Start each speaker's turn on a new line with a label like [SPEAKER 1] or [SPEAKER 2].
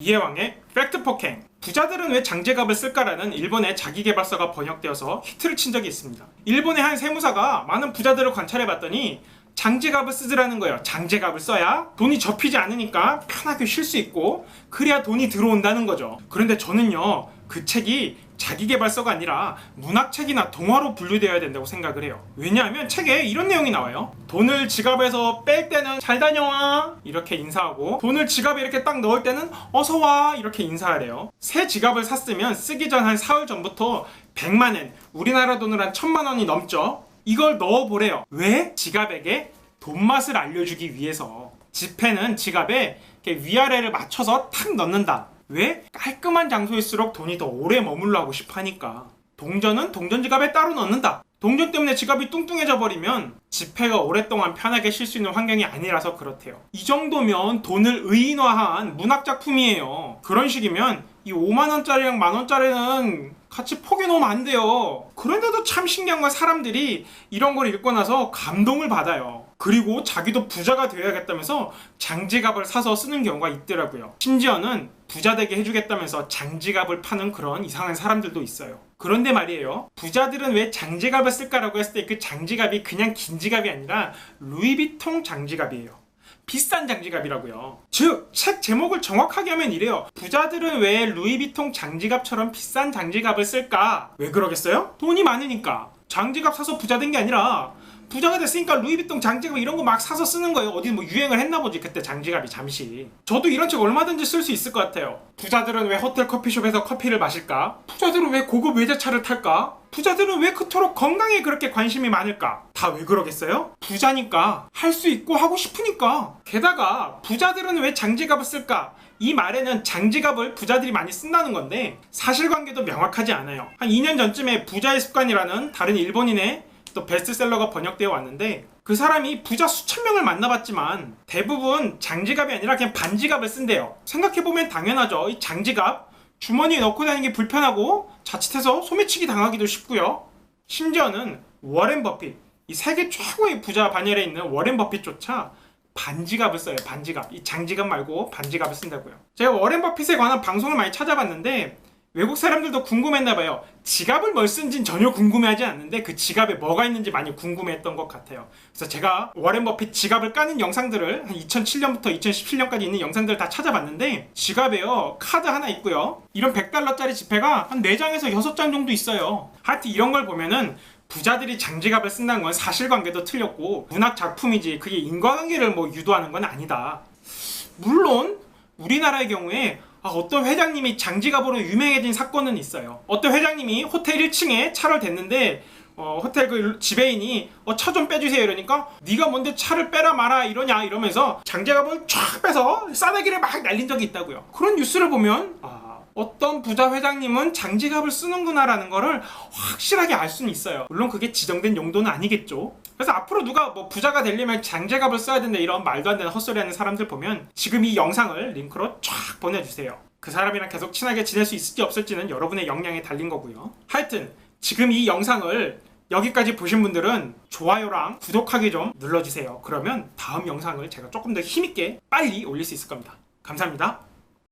[SPEAKER 1] 이해왕의 팩트 폭행. 부자들은 왜 장제갑을 쓸까라는 일본의 자기개발서가 번역되어서 히트를 친 적이 있습니다. 일본의 한 세무사가 많은 부자들을 관찰해봤더니 장제갑을 쓰더라는 거예요. 장제갑을 써야 돈이 접히지 않으니까 편하게 쉴 수 있고 그래야 돈이 들어온다는 거죠. 그런데 저는요 그 책이 자기개발서가 아니라 문학책이나 동화로 분류되어야 된다고 생각을 해요. 왜냐하면 책에 이런 내용이 나와요. 돈을 지갑에서 뺄 때는 잘 다녀와 이렇게 인사하고 돈을 지갑에 이렇게 딱 넣을 때는 어서 와 이렇게 인사하래요. 새 지갑을 샀으면 쓰기 전 한 사흘 전부터 100만엔 우리나라 돈으로 한 천만 원이 넘죠. 이걸 넣어보래요. 왜? 지갑에게 돈 맛을 알려주기 위해서. 지폐는 지갑에 위아래를 맞춰서 탁 넣는다. 왜? 깔끔한 장소일수록 돈이 더 오래 머물러 하고 싶어 하니까. 동전은 동전 지갑에 따로 넣는다. 동전 때문에 지갑이 뚱뚱해져 버리면 지폐가 오랫동안 편하게 쉴 수 있는 환경이 아니라서 그렇대요. 이 정도면 돈을 의인화한 문학 작품이에요. 그런 식이면 이 5만 원짜리랑 만 원짜리는 같이 포개 놓으면 안 돼요. 그런데도 참 신기한 건 사람들이 이런 걸 읽고 나서 감동을 받아요. 그리고 자기도 부자가 되어야겠다면서 장지갑을 사서 쓰는 경우가 있더라고요. 심지어는 부자 되게 해주겠다면서 장지갑을 파는 그런 이상한 사람들도 있어요. 그런데 말이에요. 부자들은 왜 장지갑을 쓸까라고 했을 때 그 장지갑이 그냥 긴 지갑이 아니라 루이비통 장지갑이에요. 비싼 장지갑이라고요. 즉, 책 제목을 정확하게 하면 이래요. 부자들은 왜 루이비통 장지갑처럼 비싼 장지갑을 쓸까? 왜 그러겠어요? 돈이 많으니까. 장지갑 사서 부자 된 게 아니라 부자가 됐으니까 루이비통 장지갑 이런 거 막 사서 쓰는 거예요. 어디 뭐 유행을 했나 보지 그때 장지갑이 잠시. 저도 이런 책 얼마든지 쓸 수 있을 것 같아요. 부자들은 왜 호텔 커피숍에서 커피를 마실까? 부자들은 왜 고급 외제차를 탈까? 부자들은 왜 그토록 건강에 그렇게 관심이 많을까? 다 왜 그러겠어요? 부자니까 할 수 있고 하고 싶으니까. 게다가 부자들은 왜 장지갑을 쓸까? 이 말에는 장지갑을 부자들이 많이 쓴다는 건데 사실관계도 명확하지 않아요. 한 2년 전쯤에 부자의 습관이라는 다른 일본인의 또 베스트셀러가 번역되어 왔는데 그 사람이 부자 수천 명을 만나봤지만 대부분 장지갑이 아니라 그냥 반지갑을 쓴대요. 생각해보면 당연하죠. 이 장지갑 주머니에 넣고 다니기 불편하고 자칫해서 소매치기 당하기도 쉽고요. 심지어는 워렌 버핏 이 세계 최고의 부자 반열에 있는 워렌 버핏조차 반지갑을 써요. 반지갑. 이 장지갑 말고 반지갑을 쓴다고요. 제가 워렌 버핏에 관한 방송을 많이 찾아봤는데 외국 사람들도 궁금했나 봐요. 지갑을 뭘 쓴진 전혀 궁금해하지 않는데 그 지갑에 뭐가 있는지 많이 궁금해했던 것 같아요. 그래서 제가 워렌 버핏 지갑을 까는 영상들을 한 2007년부터 2017년까지 있는 영상들을 다 찾아봤는데 지갑에요 카드 하나 있고요. 이런 100달러짜리 지폐가 한 4장에서 6장 정도 있어요. 하여튼 이런 걸 보면은 부자들이 장지갑을 쓴다는 건 사실관계도 틀렸고 문학 작품이지 그게 인과관계를 뭐 유도하는 건 아니다. 물론 우리나라의 경우에 아, 어떤 회장님이 장지갑으로 유명해진 사건은 있어요. 어떤 회장님이 호텔 1층에 차를 댔는데 어, 호텔 그 지배인이 어, 차 좀 빼주세요 이러니까 네가 뭔데 차를 빼라 마라 이러냐 이러면서 장지갑을 쫙 빼서 싸대기를 막 날린 적이 있다고요. 그런 뉴스를 보면 아, 어떤 부자 회장님은 장지갑을 쓰는구나라는 거를 확실하게 알 수는 있어요. 물론 그게 지정된 용도는 아니겠죠. 그래서 앞으로 누가 뭐 부자가 되려면 장제갑을 써야 된다 이런 말도 안 되는 헛소리하는 사람들 보면 지금 이 영상을 링크로 쫙 보내주세요. 그 사람이랑 계속 친하게 지낼 수 있을지 없을지는 여러분의 역량에 달린 거고요. 하여튼 지금 이 영상을 여기까지 보신 분들은 좋아요랑 구독하기 좀 눌러주세요. 그러면 다음 영상을 제가 조금 더 힘있게 빨리 올릴 수 있을 겁니다. 감사합니다.